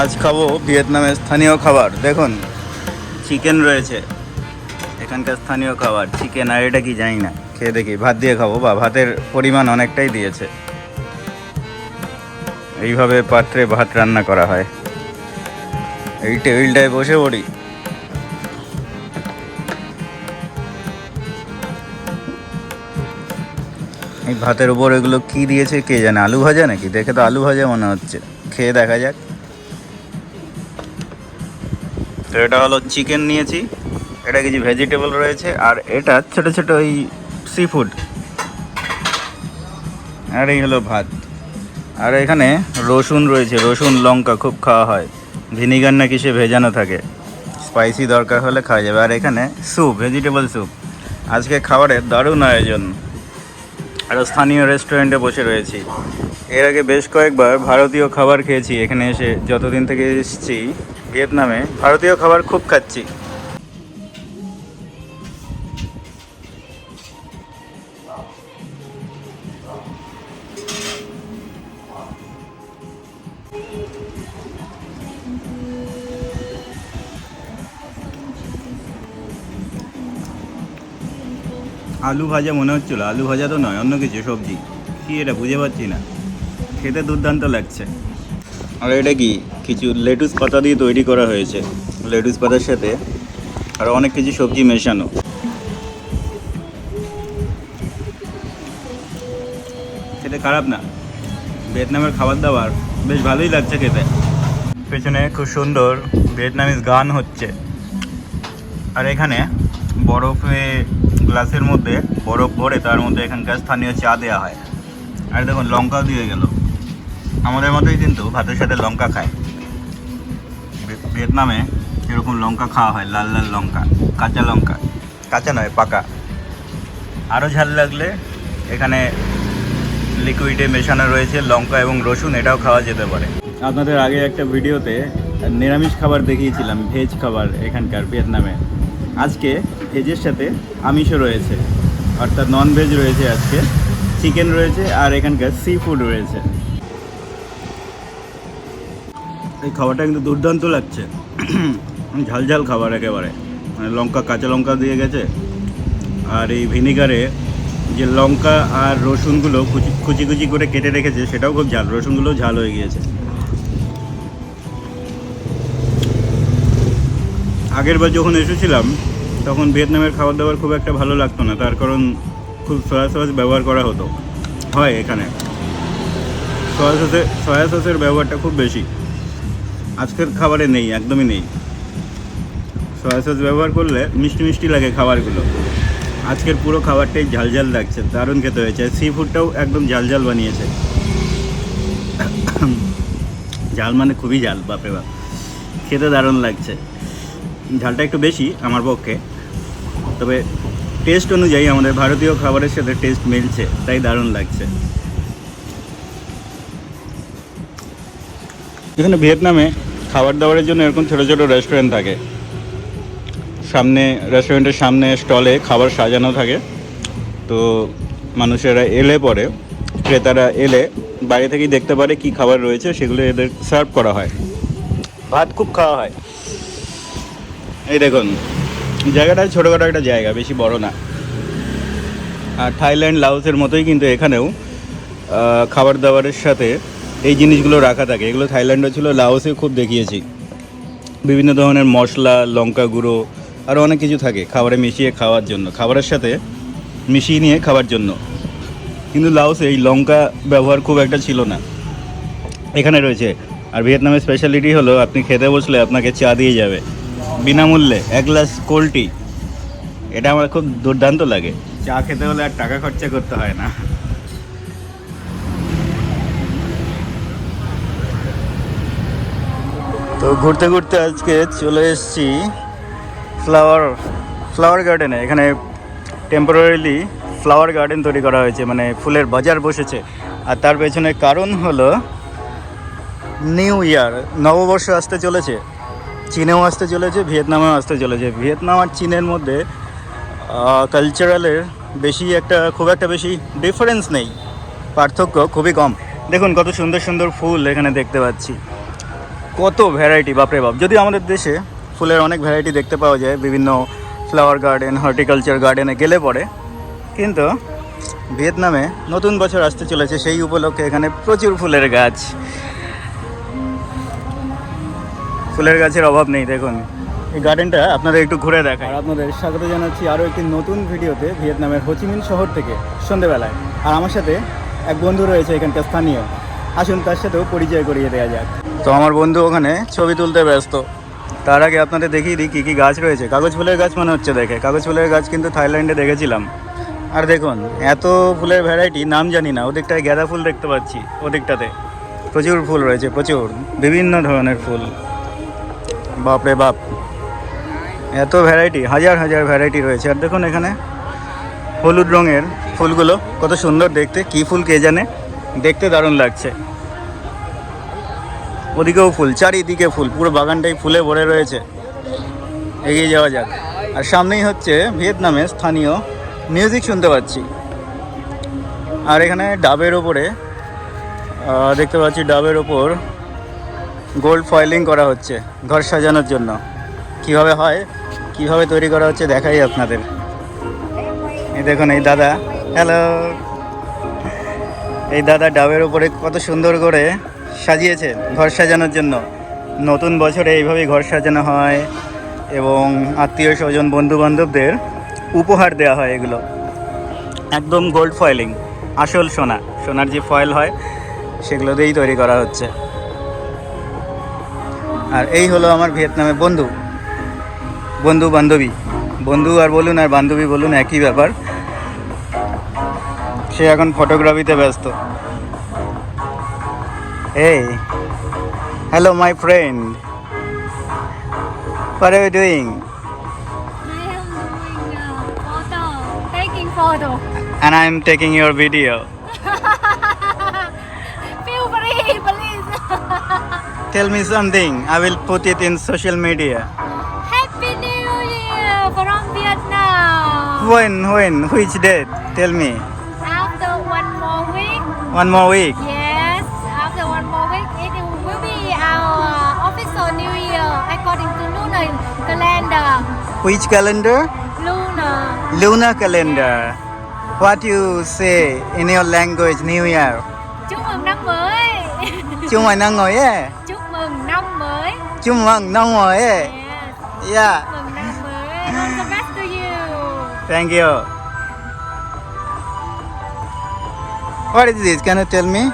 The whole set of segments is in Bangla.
আজ খাব ভিয়েতনামের স্থানীয় খাবার। দেখুন চিকেন রয়েছে। এখানকার স্থানীয় খাবার চিকেন আর এটা কি জানি না। খেয়ে দেখি, ভাত দিয়ে খাব। বা ভাতের পরিমাণ অনেকটাই দিয়েছে। এইভাবে পাত্রে ভাত রান্না করা হয়। এই টেবিলটায় বসে পড়ি। এই ভাতের উপর এগুলো কি দিয়েছে কে জানে? আলু ভাজা নাকি? দেখে তো আলু ভাজা মনে হচ্ছে। খেয়ে দেখা যাক। তো এটা হলো চিকেন নিয়েছি। এটা কিছু ভেজিটেবল রয়েছে, আর এটা ছোট ছোট ওই সি ফুড আর এই হলো ভাত। আর এখানে রসুন রয়েছে, রসুন, লঙ্কা খুব খাওয়া হয়। ভিনিগার না কিসে ভেজানো থাকে। স্পাইসি দরকার হলে খাওয়া যাবে। আর এখানে স্যুপ ভেজিটেবল স্যুপ আজকে খাবারের দারুণ আয়োজন। আর স্থানীয় রেস্টুরেন্টে বসে রয়েছি। এর আগে বেশ কয়েকবার ভারতীয় খাবার খেয়েছি। এখানে এসে যতদিন থেকে এসেছি ভিয়েতনামে ভারতীয় খাবার খুব খাচ্ছি। আলু ভাজা মনে হচ্ছিল, আলু ভাজা তো নয়, অন্য কিছু, সবজি। কি এটা, বুঝে পাচ্ছি না। খেতে দুর্দান্ত লাগছে। আর এটা কি? কিছু লেটুস পাতা দিয়ে তৈরি করা হয়েছে। লেটুস পাতার সাথে আর অনেক কিছু সবজি মেশানো। খেতে খারাপ না। ভিয়েতনামের খাবার দাবার বেশ ভালোই লাগছে খেতে। পেছনে খুব সুন্দর ভিয়েতনামিজ গান হচ্ছে। আর এখানে বরফে গ্লাসের মধ্যে, বরফ ভরে তার মধ্যে এখানকার স্থানীয় চা দেওয়া হয়। আর দেখুন, লঙ্কাও দিয়ে গেল। আমাদের মতোই কিন্তু ভাতের সাথে লঙ্কা খায়। ভিয়েতনামে এরকম লঙ্কা খাওয়া হয়, লাল লাল লঙ্কা, কাঁচা লঙ্কা। কাঁচা নয়, পাকা। আরও ঝাল লাগলে এখানে লিকুইডে মেশানো রয়েছে লঙ্কা এবং রসুন, এটাও খাওয়া যেতে পারে। আপনাদের আগে একটা ভিডিওতে নিরামিষ খাবার দেখিয়েছিলাম, ভেজ খাবার এখানকার ভিয়েতনামে। আজকে ভেজের সাথে আমিষও রয়েছে, অর্থাৎ নন ভেজ রয়েছে আজকে চিকেন রয়েছে আর এখানকার সি ফুড রয়েছে। এই খাবারটা কিন্তু দুর্দান্ত লাগছে। ঝাল ঝাল খাবার একেবারে। মানে লঙ্কা, কাঁচা লঙ্কা দিয়ে গেছে। আর এই ভিনিগারে যে লঙ্কা আর রসুনগুলো কুচি কুচি কুচি করে কেটে রেখেছে, সেটাও খুব ঝাল। রসুনগুলো ঝাল হয়ে গিয়েছে। আগের বার যখন এসেছিলাম, তখন ভিয়েতনামের খাবার দাবার খুব একটা ভালো লাগতো না। তার কারণ খুব সয়া সস ব্যবহার করা হতো। হয় এখানে। সয়া সসে সয়া সসের ব্যবহারটা খুব বেশি। আজকের খাবারে নেই, একদমই নেই। সয়া সস ব্যবহার করলে মিষ্টি মিষ্টি লাগে খাবারগুলো। আজকের পুরো খাবারটাই ঝাল ঝাল লাগছে, দারুণ খেতে হয়েছে। সি ফুডটাও একদম ঝাল ঝাল বানিয়েছে। ঝাল মানে খুবই ঝাল, বাপরে বাপ। খেতে দারুণ লাগছে। ঝালটা একটু বেশি আমার পক্ষে, তবে টেস্ট অনুযায়ী আমাদের ভারতীয় খাবারের সাথে টেস্ট মিলছে, তাই দারুণ লাগছে। এখানে ভিয়েতনামে খাবার দাবারের জন্য এরকম ছোটো ছোটো রেস্টুরেন্ট থাকে। সামনে রেস্টুরেন্টের সামনে স্টলে খাবার সাজানো থাকে। তো মানুষেরা এলে পরে ক্রেতারা এলে বাইরে থেকেই দেখতে পারে কি খাবার রয়েছে সেগুলো এদের সার্ভ করা হয়। ভাত খুব খাওয়া হয়। এই দেখুন জায়গাটা ছোটোখাটো একটা জায়গা বেশি বড় না। আর থাইল্যান্ড লাউসের মতোই কিন্তু এখানেও খাবার দাবারের সাথে এই জিনিসগুলো রাখা থাকে। এগুলো থাইল্যান্ডে ছিল, লাওসে খুব দেখিয়েছি। বিভিন্ন ধরনের মশলা, লঙ্কা গুঁড়ো আরও অনেক কিছু থাকে খাবারে মিশিয়ে খাওয়ার জন্য, খাবারের সাথে মিশিয়ে নিয়ে খাওয়ার জন্য। কিন্তু লাওসে এই লঙ্কা ব্যবহার খুব একটা ছিল না। এখানে রয়েছে, আর ভিয়েতনামের স্পেশালিটি হলো আপনি খেতে বসলে আপনাকে চা দিয়ে যাবে। বিনামূল্যে এক গ্লাস কোল্ড টি এটা আমার খুব দুর্দান্ত লাগে। চা খেতে হলে আর টাকা খরচা করতে হয় না। তো ঘুরতে ঘুরতে আজকে চলে এসেছি ফ্লাওয়ার ফ্লাওয়ার গার্ডেনে এখানে টেম্পোরারিলি ফ্লাওয়ার গার্ডেন তৈরি করা হয়েছে মানে ফুলের বাজার বসেছে। আর তার পেছনে কারণ হলো নিউ ইয়ার নববর্ষ আসতে চলেছে, চীনেও আসতে চলেছে, ভিয়েতনামেও আসতে চলেছে। ভিয়েতনাম আর চীনের মধ্যে কালচারালের বেশি একটা, খুব একটা বেশি ডিফারেন্স নেই। পার্থক্য খুবই কম। দেখুন কত সুন্দর সুন্দর ফুল এখানে দেখতে পাচ্ছি। কত ভ্যারাইটি বাপরে বাপ। যদি আমাদের দেশে ফুলের অনেক ভ্যারাইটি দেখতে পাওয়া যায়, বিভিন্ন ফ্লাওয়ার গার্ডেন হর্টিকালচার গার্ডেনে গেলে পরে। কিন্তু ভিয়েতনামে নতুন বছর আসতে চলেছে, সেই উপলক্ষে এখানে প্রচুর ফুলের গাছ। ফুলের গাছের অভাব নেই, দেখুন। এই গার্ডেনটা আপনাদের একটু ঘুরে দেখায় আর আপনাদের স্বাগত জানাচ্ছি আরও একটি নতুন ভিডিওতে ভিয়েতনামের হোচিমিন শহর থেকে সন্ধেবেলায়। আর আমার সাথে এক বন্ধু রয়েছে এখানকার স্থানীয়। আসুন তার সাথেও পরিচয় করিয়ে দেওয়া যাক। তো আমার বন্ধু ওখানে ছবি তুলতে ব্যস্ত। তার আগে আপনাদের দেখিয়ে দিই কী কী গাছ রয়েছে। কাগজ ফুলের গাছ মনে হচ্ছে দেখে। কাগজ ফুলের গাছ কিন্তু থাইল্যান্ডে দেখেছিলাম। আর দেখুন, এত ফুলের ভ্যারাইটি, নাম জানি না। ওদিকটায় গাঁদা ফুল দেখতে পাচ্ছি, ওদিকটাতে। প্রচুর ফুল রয়েছে, প্রচুর। বিভিন্ন ধরনের ফুল। বাপরে বাপ। এত ভ্যারাইটি, হাজার হাজার ভ্যারাইটি রয়েছে। আর দেখুন এখানে হলুদ রঙের ফুলগুলো, কত সুন্দর দেখতে। কী ফুল কে জানে? দেখতে দারুণ লাগছে। ওদিকেও ফুল, চারিদিকে ফুল, পুরো বাগানটাই ফুলে ভরে রয়েছে। এগিয়ে যাওয়া যাক। আর সামনেই হচ্ছে ভিয়েতনামে স্থানীয় মিউজিক শুনতে পাচ্ছি। আর এখানে ডাবের ওপরে দেখতে পাচ্ছি ডাবের ওপর গোল্ড ফয়েলিং করা হচ্ছে ঘর সাজানোর জন্য। কীভাবে হয়, কীভাবে তৈরি করা হচ্ছে দেখাই আপনাদের। এই দেখুন, এই দাদা হ্যালো এই দাদা ডাবের উপরে কত সুন্দর করে সাজিয়েছে ঘর সাজানোর জন্য। নতুন বছরে এইভাবেই ঘর সাজানো হয় এবং আত্মীয় স্বজন বন্ধু বান্ধবদের উপহার দেওয়া হয় এগুলো। একদম গোল্ড ফয়েলিং আসল সোনা। সোনার যে ফয়েল হয়, সেগুলো দিয়েই তৈরি করা হচ্ছে। আর এই হলো আমার ভিয়েতনামের বন্ধু। বন্ধু বান্ধবী। বন্ধু আর বলুন আর বান্ধবী বলুন একই ব্যাপার। সে এখন ফটোগ্রাফিতে ব্যস্ত। Hey. Hello, my friend. What are you doing? I am doing uh, photo, taking photo. And I'm taking your video. Feel free, please. Tell me something. I will put it in social media. Happy New Year from Vietnam. When? When? Which date? Tell me. After one more week. One more week. Luna. Which calendar? Lunar. Lunar calendar. What do you say in your language New Year? Chúc mừng năm mới. Chúc mừng năm mới. Chúc mừng năm mới. Chúc mừng năm mới. Yes. Yeah. Thank you. What is this? Can you tell me?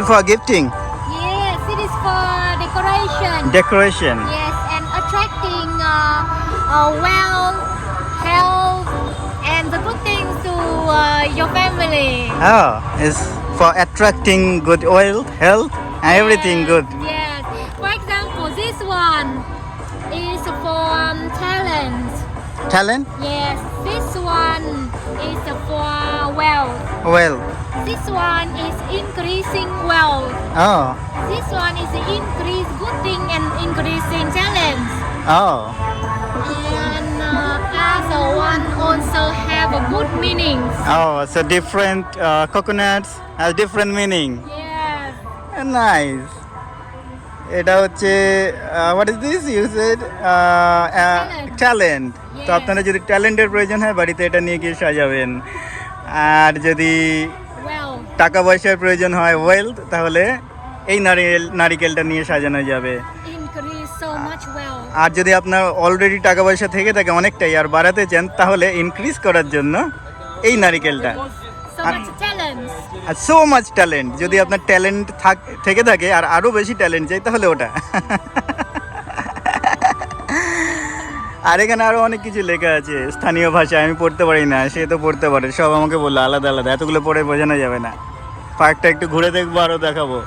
It for gifting? Yes, it is for decoration. Decoration. yes, and attracting uh, uh, wealth, health, and the good things to uh, your family. Oh, it's for attracting good oil, health, and everything good. Yes. For example, this one is for um, talent. Talent? Yes. This one is for wealth. Well. This one is increasing wealth. Oh. This one is increase good thing and increasing talents. Oh. And uh, other one also have a good meanings. Oh, so different uh, coconuts has different meaning. Yes. Nice এটা হচ্ছে what is this you said talent তো Yes. আপনারা যদি ট্যালেন্টের প্রয়োজন হয় বাড়িতে এটা নিয়ে গিয়ে সাজাবেন আর যদি Well. টাকা পয়সার প্রয়োজন হয় ওয়েলথ তাহলে এই নারিকেল নারিকেলটা নিয়ে সাজানো যাবে. আর যদি আপনার অলরেডি টাকা পয়সা থেকে থাকে অনেকটাই আর বাড়াতে চান তাহলে ইনক্রিজ করার জন্য এই নারিকেলটা। আর- সো মাচ ট্যালেন্ট যদি আপনার ট্যালেন্ট থাক থেকে থাকে আর আরও বেশি ট্যালেন্ট চাই তাহলে ওটা। আর এখানে আরও অনেক কিছু লেখা আছে। স্থানীয় ভাষায় আমি পড়তে পারি না সে তো পড়তে পারে সব আমাকে বলল আলাদা আলাদা। এতগুলো পড়ে বোঝানো যাবে না। পার্কটা একটু ঘুরে দেখব আরও দেখাবো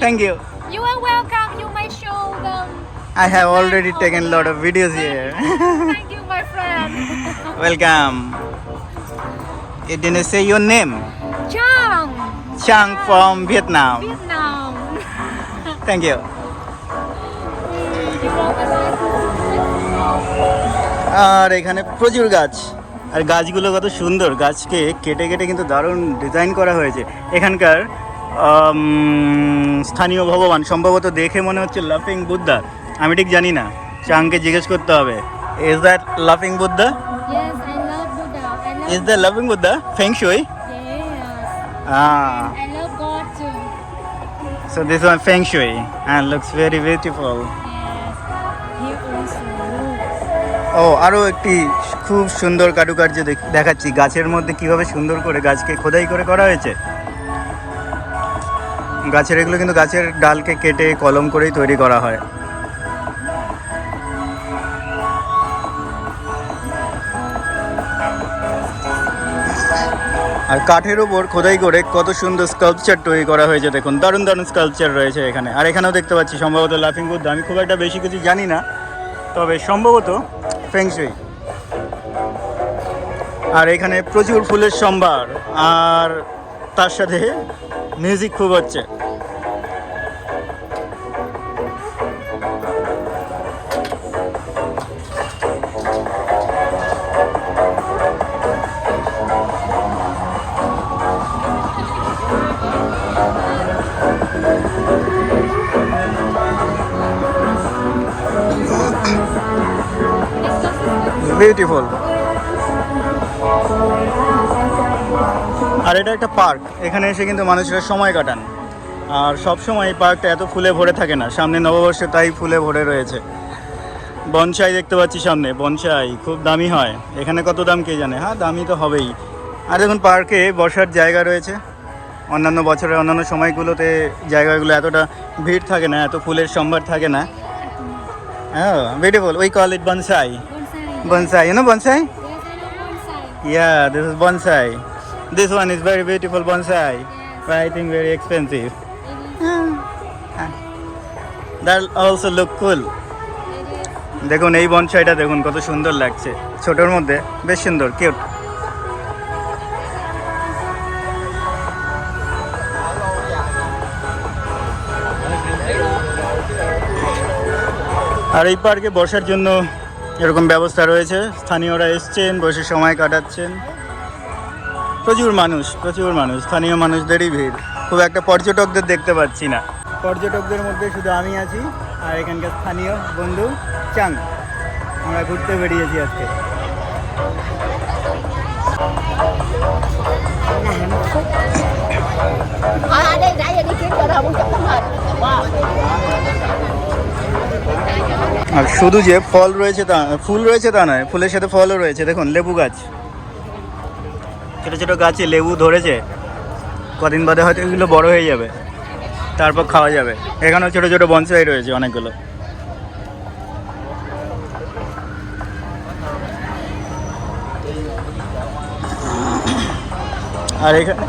thank you You are welcome. You may show them. I have already taken lot of videos here Thank you, my friend. Welcome It didn't say your name. Chang, Chang from Vietnam. Vietnam. Thank you আর এখানে প্রচুর গাছ আর গাছগুলো কত সুন্দর। গাছকে কেটে কেটে কিন্তু দারুণ ডিজাইন করা হয়েছে। এখানকার স্থানীয় ভগবান সম্ভবত দেখে মনে হচ্ছে লাফিং বুদ্ধা আমি ঠিক জানি না চাংকে জিজ্ঞেস করতে হবে। ইজ দ্যাট লাফিং বুদ্ধা ইজ দ্য লাফিং Buddha feng shui so this one feng shui and looks very beautiful. Yes. Here also. ও আরও একটি খুব সুন্দর কারুকার্য দেখ- দেখাচ্ছি। গাছের মধ্যে কীভাবে সুন্দর করে গাছকে খোদাই করে করা হয়েছে। গাছের এগুলো কিন্তু গাছের ডালকে কেটে কলম করেই তৈরি করা হয়। আর কাঠের ওপর খোদাই করে কত সুন্দর স্কাল্পচার তৈরি করা হয়েছে, দেখুন। দারুণ দারুণ স্কাল্পচার রয়েছে এখানে। আর এখানেও দেখতে পাচ্ছি, সম্ভবত লাফিং বুদ্ধ আমি খুব একটা বেশি কিছু জানি না, তবে সম্ভবত ফেংশুই আর এখানে প্রচুর ফুলের সম্ভার আর তার সাথে মিউজিক খুব হচ্ছে। বিউটিফুল আর এটা একটা পার্ক, এখানে এসে কিন্তু মানুষরা সময় কাটান। আর সব সময় এই পার্কটা এত ফুলে ভরে থাকে না, সামনে নববর্ষে তাই ফুলে ভরে রয়েছে। বনসাই দেখতে পাচ্ছি সামনে, বনসাই খুব দামি হয়। এখানে কত দাম কে জানে? হ্যাঁ দামি তো হবেই। আর দেখুন, পার্কে বসার জায়গা রয়েছে। অন্যান্য বছরের অন্যান্য সময়গুলোতে জায়গাগুলো এতটা ভিড় থাকে না, এত ফুলের সম্ভার থাকে না। হ্যাঁ beautiful we call it bonsai. Bonsai. You know bonsai? Yes, bonsai. Yeah, this is bonsai. This one is very beautiful bonsai, Yes. but I think very expensive. That also look is. দেখুন এই বনসাইটা দেখুন কত সুন্দর লাগছে ছোটোর মধ্যে বেশ সুন্দর কিউট আর এই পার্কে বসার জন্য এরকম ব্যবস্থা রয়েছে। স্থানীয়রা এসছেন, বসে সময় কাটাচ্ছেন। প্রচুর মানুষ প্রচুর মানুষ, স্থানীয় মানুষদেরই ভিড়। খুব একটা পর্যটকদের দেখতে পাচ্ছি না। পর্যটকদের মধ্যে শুধু আমি আছি, আর এখানকার স্থানীয় বন্ধু চাং। আমরা ঘুরতে বেরিয়েছি আজকে। আর শুধু যে ফল রয়েছে তা ফুল রয়েছে তা নয় ফুলের সাথে ফলও রয়েছে। দেখুন লেবু গাছ। ছোটো ছোটো গাছে লেবু ধরেছে। কদিন বাদে হয়তো এগুলো বড় হয়ে যাবে। তারপর খাওয়া যাবে। এখানেও ছোটো ছোটো বনসাই রয়েছে অনেকগুলো। আর এখানে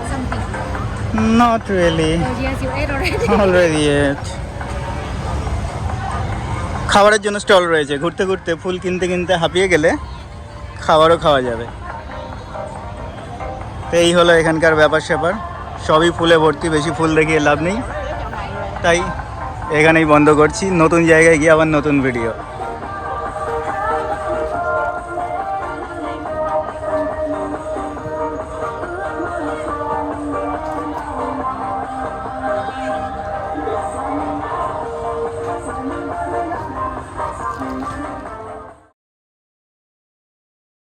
নট রিয়েলি. অলরেডি খাবারের জন্য স্টল রয়েছে। ঘুরতে ঘুরতে ফুল কিনতে কিনতে হাঁপিয়ে গেলে খাবারও খাওয়া যাবে। তো এই হলো এখানকার ব্যাপার স্যাপার। সবই ফুলে ভর্তি, বেশি ফুল দেখিয়ে লাভ নেই। তাই এখানেই বন্ধ করছি। নতুন জায়গায় গিয়ে আবার নতুন ভিডিও